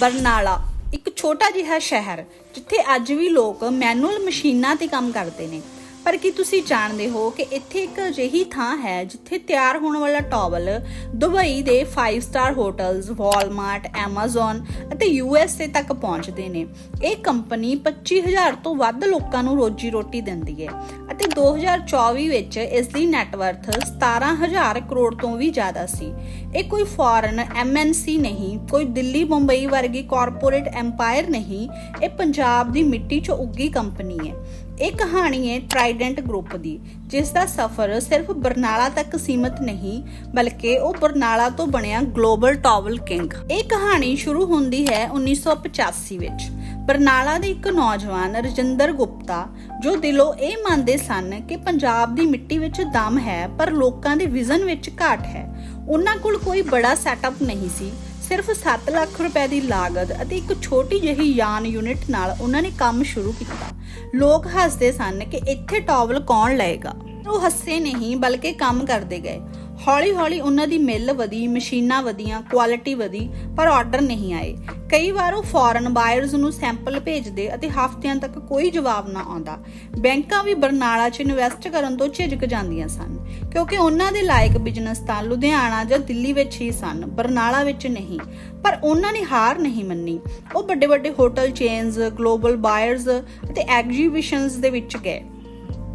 ਬਰਨਾਲਾ, ਇੱਕ ਛੋਟਾ ਜਿਹਾ ਸ਼ਹਿਰ, ਜਿੱਥੇ ਅੱਜ ਵੀ ਲੋਕ ਮੈਨੂਅਲ ਮਸ਼ੀਨਾਂ ਤੇ ਕੰਮ ਕਰਦੇ ਨੇ। ਪਰ ਕੀ ਤੁਸੀਂ ਜਾਣਦੇ ਹੋ ਕਿ ਇੱਥੇ ਇੱਕ ਅਜਿਹੀ ਥਾਂ ਹੈ ਜਿੱਥੇ ਤਿਆਰ ਹੋਣ ਵਾਲਾ ਟਾਵਲ ਦੁਬਈ ਦੇ 5 ਸਟਾਰ ਹੋਟਲਸ ਵਾਲਮਾਰਟ Amazon ਅਤੇ USA ਤੱਕ ਪਹੁੰਚਦੇ ਨੇ? ਇਹ ਕੰਪਨੀ 25000 ਤੋਂ ਵੱਧ ਲੋਕਾਂ ਨੂੰ ਰੋਜੀ ਰੋਟੀ ਦਿੰਦੀ ਹੈ ਅਤੇ 2024 ਵਿੱਚ ਇਸ ਦੀ ਨੈਟਵਰਥ 17000 ਕਰੋੜ ਤੋਂ ਵੀ ਜ਼ਿਆਦਾ ਸੀ। ਇਹ ਕੋਈ ਫੋਰਨ MNC ਨਹੀਂ, ਕੋਈ ਦਿੱਲੀ ਮੁੰਬਈ ਵਰਗੀ ਕਾਰਪੋਰੇਟ ਐਮਪਾਇਰ ਨਹੀਂ, ਇਹ ਪੰਜਾਬ ਦੀ ਮਿੱਟੀ ਚ ਉੱਗੀ ਕੰਪਨੀ ਹੈ। ਇਹ ਕਹਾਣੀ ਹੈ ਟ੍ਰਾਈਡੈਂਟ ਗਰੁੱਪ ਦੀ, ਜਿਸ ਦਾ ਸਫ਼ਰ ਸਿਰਫ ਬਰਨਾਲਾ ਤੱਕ ਸੀਮਤ ਨਹੀਂ, ਬਲਕਿ ਉਹ ਬਰਨਾਲਾ ਤੋਂ ਬਣਿਆ ਗਲੋਬਲ ਟਾਵਲ ਕਿੰਗ। ਇਹ ਕਹਾਣੀ ਸ਼ੁਰੂ ਹੁੰਦੀ ਹੈ 1985 ਵਿੱਚ। ਬਰਨਾਲਾ ਦੇ ਇੱਕ ਨੌਜਵਾਨ ਰਜਿੰਦਰ ਗੁਪਤਾ, ਜੋ ਦਿਲੋਂ ਇਹ ਮੰਨਦੇ ਸਨ ਕਿ ਪੰਜਾਬ ਦੀ ਮਿੱਟੀ ਵਿੱਚ ਦਮ ਹੈ, ਪਰ ਲੋਕਾਂ ਦੇ ਵਿਜ਼ਨ ਵਿੱਚ ਘਾਟ ਹੈ। ਉਹਨਾਂ ਕੋਲ ਕੋਈ ਬੜਾ ਸੈਟਅਪ ਨਹੀਂ ਸੀ। ਸਿਰਫ 7 ਲੱਖ ਰੁਪਏ ਦੀ ਲਾਗਤ ਅਤੇ ਇੱਕ ਛੋਟੀ ਜਿਹੀ ਯਾਨ ਯੂਨਿਟ ਨਾਲ ਉਹਨਾਂ ਨੇ ਕੰਮ ਸ਼ੁਰੂ ਕੀਤਾ। ਲੋਕ ਹੱਸਦੇ ਸਨ ਕਿ ਇੱਥੇ ਟਾਵਲ ਕੌਣ ਲਏਗਾ। ਉਹ ਹੱਸੇ ਨਹੀਂ, ਬਲਕਿ ਕੰਮ ਕਰਦੇ ਗਏ। ਹੌਲੀ-ਹੌਲੀ ਉਹਨਾਂ ਦੀ ਮਿਲ ਵਧੀ, ਮਸ਼ੀਨਾਂ ਵਧੀਆਂ, ਕੁਆਲਿਟੀ ਵਧੀ, ਪਰ ਆਰਡਰ ਨਹੀਂ ਆਏ। ਕਈ ਵਾਰ ਉਹ ਫੋਰਨ ਬਾਇਰਸ ਨੂੰ ਸੈਂਪਲ ਭੇਜਦੇ ਅਤੇ ਹਫ਼ਤਿਆਂ ਤੱਕ ਕੋਈ ਜਵਾਬ ਨਾ ਆਉਂਦਾ। ਬੈਂਕਾਂ ਵੀ ਬਰਨਾਲਾ 'ਚ ਇਨਵੈਸਟ ਕਰਨ ਤੋਂ ਝਿਜਕ ਜਾਂਦੀਆਂ ਸਨ, ਕਿਉਂਕਿ ਉਹਨਾਂ ਦੇ ਲਾਇਕ ਬਿਜ਼ਨਸ ਤਾਂ ਲੁਧਿਆਣਾ ਜਾਂ ਦਿੱਲੀ ਵਿੱਚ ਹੀ ਸਨ, ਬਰਨਾਲਾ ਵਿੱਚ ਨਹੀਂ, ਪਰ ਉਹਨਾਂ ਨੇ ਹਾਰ ਨਹੀਂ ਮੰਨੀ। ਉਹ ਵੱਡੇ ਵੱਡੇ ਹੋਟਲ ਚੇਨਸ ਗਲੋਬਲ ਬਾਇਰਸ ਅਤੇ ਐਗਜ਼ੀਬਿਸ਼ਨਸ ਦੇ ਵਿੱਚ ਗਏ।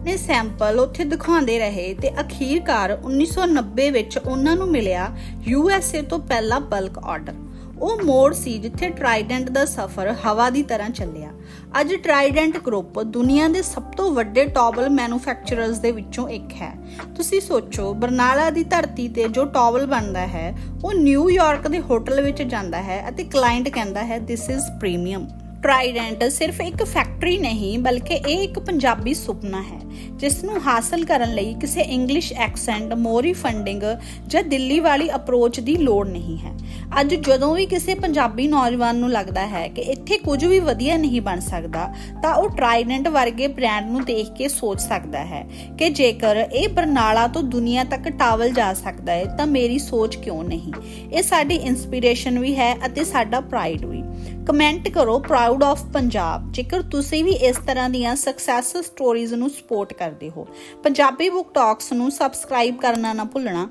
ਨੇ ਸੈਂਪਲ ਉੱਥੇ ਦਿਖਾਉਂਦੇ ਰਹੇ ਤੇ ਅਖੀਰਕਾਰ 1990 ਵਿੱਚ ਉਹਨਾਂ ਨੂੰ ਮਿਲਿਆ USA ਤੋਂ ਪਹਿਲਾ ਬਲਕ ਆਰਡਰ ਉਹ ਮੋੜ ਸੀ ਜਿੱਥੇ ਟ੍ਰਾਈਡੈਂਟ ਦਾ ਸਫ਼ਰ ਹਵਾ ਦੀ ਤਰ੍ਹਾਂ ਚੱਲਿਆ। ਅੱਜ ਟ੍ਰਾਈਡੈਂਟ ਗਰੁੱਪ ਦੁਨੀਆ ਦੇ ਸਭ ਤੋਂ ਵੱਡੇ ਟਾਵਲ ਮੈਨੂਫੈਕਚਰਰਸ ਦੇ ਵਿੱਚੋਂ ਇੱਕ ਹੈ। ਤੁਸੀਂ ਸੋਚੋ, ਬਰਨਾਲਾ ਦੀ ਧਰਤੀ ਤੇ ਜੋ ਟਾਵਲ ਬਣਦਾ ਹੈ, ਉਹ ਨਿਊਯਾਰਕ ਦੇ ਹੋਟਲ ਵਿੱਚ ਜਾਂਦਾ ਹੈ ਅਤੇ ਕਲਾਇੰਟ ਕਹਿੰਦਾ ਹੈ ਥਿਸ ਇਜ਼ ਪ੍ਰੀਮੀਅਮ ਟ੍ਰਾਈਡੈਂਟ ਸਿਰਫ ਇੱਕ ਫੈਕਟਰੀ ਨਹੀਂ, ਬਲਕਿ ਇਹ ਇੱਕ ਪੰਜਾਬੀ ਸੁਪਨਾ ਹੈ ਜਿਸ ਨੂੰ ਹਾਸਲ ਕਰਨ ਲਈ ਕਿਸੇ ਇੰਗਲਿਸ਼ ਐਕਸੈਂਟ ਮੋਰੀ ਫੰਡਿੰਗ ਜਾਂ ਦਿੱਲੀ ਵਾਲੀ ਅਪਰੋਚ ਦੀ ਲੋੜ ਨਹੀਂ ਹੈ। ਅੱਜ ਜਦੋਂ ਵੀ ਕਿਸੇ ਪੰਜਾਬੀ ਨੌਜਵਾਨ ਨੂੰ ਲੱਗਦਾ ਹੈ ਕਿ ਇੱਥੇ ਕੁਝ ਵੀ ਵਧੀਆ ਨਹੀਂ ਬਣ ਸਕਦਾ, ਤਾਂ ਉਹ ਟ੍ਰਾਈਡੈਂਟ ਵਰਗੇ ਬ੍ਰਾਂਡ ਨੂੰ ਦੇਖ ਕੇ ਸੋਚ ਸਕਦਾ ਹੈ ਕਿ ਜੇਕਰ ਇਹ ਬਰਨਾਲਾ ਤੋਂ ਦੁਨੀਆ ਤੱਕ ਟਾਵਲ ਜਾ ਸਕਦਾ ਹੈ, ਤਾਂ ਮੇਰੀ ਸੋਚ ਕਿਉਂ ਨਹੀਂ? ਇਹ ਸਾਡੀ ਇਨਸਪੀਰੇਸ਼ਨ ਵੀ ਹੈ ਅਤੇ ਸਾਡਾ ਪ੍ਰਾਈਡ ਵੀ। ਕਮੈਂਟ ਕਰੋ ਪ੍ਰਾਊਡ ਆਫ ਪੰਜਾਬ ਜੇਕਰ ਤੁਸੀਂ ਵੀ ਇਸ ਤਰ੍ਹਾਂ ਦੀਆਂ ਸਕਸੈਸ ਸਟੋਰੀਜ਼ ਨੂੰ ਸਪੋਰਟ ਕਰਦੇ ਹੋ, ਪੰਜਾਬੀ ਬੁੱਕ ਟਾਕਸ ਨੂੰ ਸਬਸਕ੍ਰਾਈਬ ਕਰਨਾ ਨਾ ਭੁੱਲਣਾ।